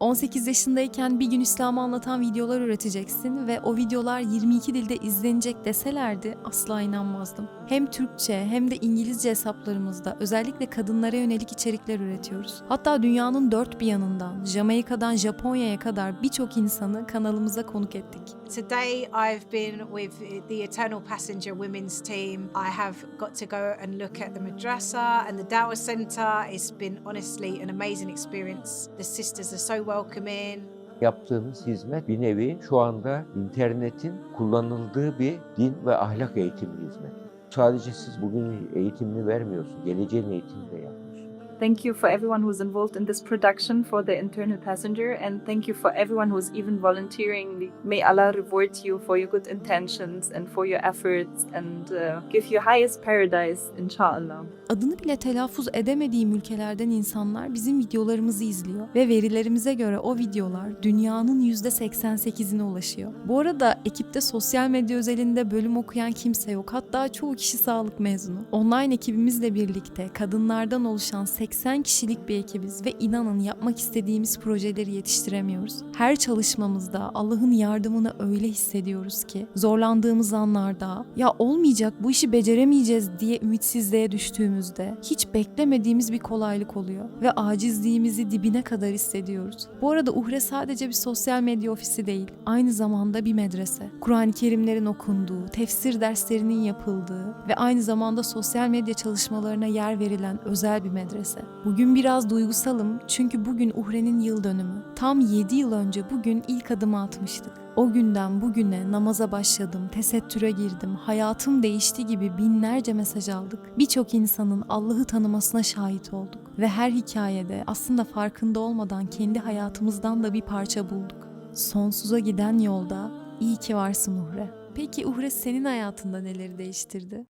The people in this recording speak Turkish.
18 yaşındayken bir gün İslam'ı anlatan videolar üreteceksin ve o videolar 22 dilde izlenecek deselerdi asla inanmazdım. Hem Türkçe hem de İngilizce hesaplarımızda özellikle kadınlara yönelik içerikler üretiyoruz. Hatta dünyanın dört bir yanından, Jamaika'dan Japonya'ya kadar birçok insanı kanalımıza konuk ettik. Today, I've been with the Eternal Passenger Women's Team. I have got to go and look at the madrasa and the Dawah Centre. It's been honestly an amazing experience. The sisters are so welcoming. Yaptığımız hizmet bir nevi şu anda internetin kullanıldığı bir din ve ahlak eğitimi hizmeti. Sadece siz bugün eğitimini vermiyorsunuz, geleceğin eğitimini de yapıyorsunuz. Thank you for everyone who's involved in this production for the internal passenger, and thank you for everyone who's even volunteering. May Allah reward you for your good intentions and for your efforts and uh, give you highest paradise, inshallah. Adını bile telaffuz edemediğim ülkelerden insanlar bizim videolarımızı izliyor ve verilerimize göre o videolar dünyanın %88'ine ulaşıyor. Bu arada ekipte sosyal medya özelinde bölüm okuyan kimse yok. Hatta çoğu kişi sağlık mezunu. Online ekibimizle birlikte kadınlardan oluşan 80 kişilik bir ekibiz ve inanın yapmak istediğimiz projeleri yetiştiremiyoruz. Her çalışmamızda Allah'ın yardımını öyle hissediyoruz ki zorlandığımız anlarda ya olmayacak bu işi beceremeyeceğiz diye ümitsizliğe düştüğümüzde hiç beklemediğimiz bir kolaylık oluyor ve acizliğimizi dibine kadar hissediyoruz. Bu arada Uhre sadece bir sosyal medya ofisi değil, aynı zamanda bir medrese. Kur'an-ı Kerimlerin okunduğu, tefsir derslerinin yapıldığı ve aynı zamanda sosyal medya çalışmalarına yer verilen özel bir medrese. Bugün biraz duygusalım çünkü bugün Uhre'nin yıl dönümü. Tam 7 yıl önce bugün ilk adımı atmıştık. O günden bugüne namaza başladım, tesettüre girdim, hayatım değişti gibi binlerce mesaj aldık. Birçok insanın Allah'ı tanımasına şahit olduk. Ve her hikayede aslında farkında olmadan kendi hayatımızdan da bir parça bulduk. Sonsuza giden yolda iyi ki varsın Uhre. Peki Uhre senin hayatında neleri değiştirdi?